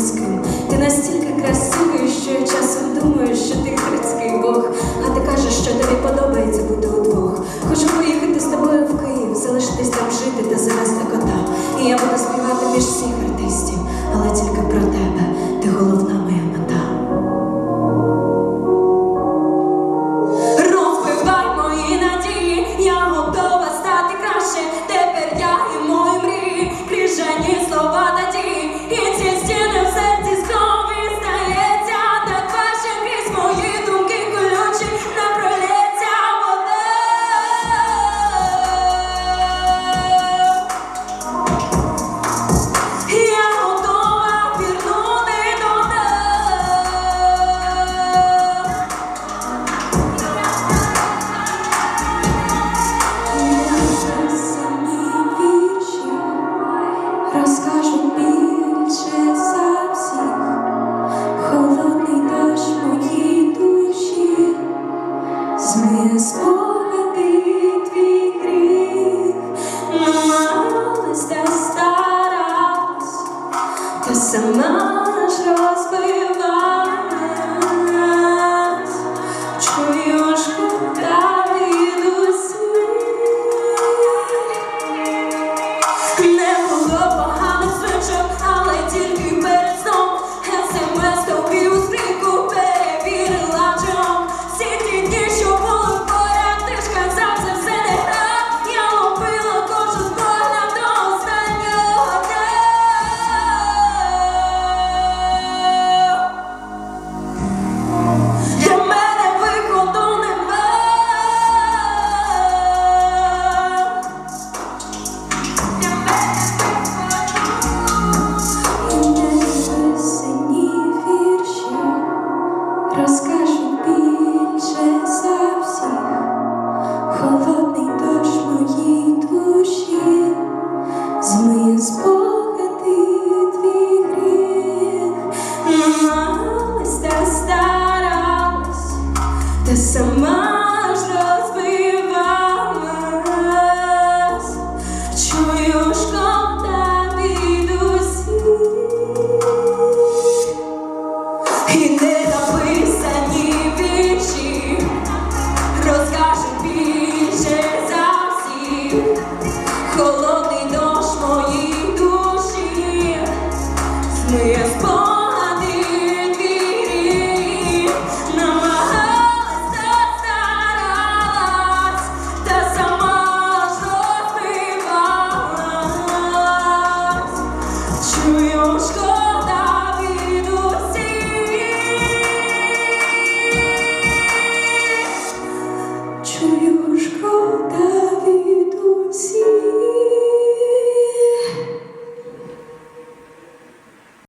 близьким. Ти настільки красивий, що я часом думаю, що ти грецький бог. А ти кажеш, що тобі подобається бути удвох. Хочу поїхати з тобою в Київ, залишитись там жити та завести кота. І я буду співати між всіх артистів. але Ти сама наш розбив.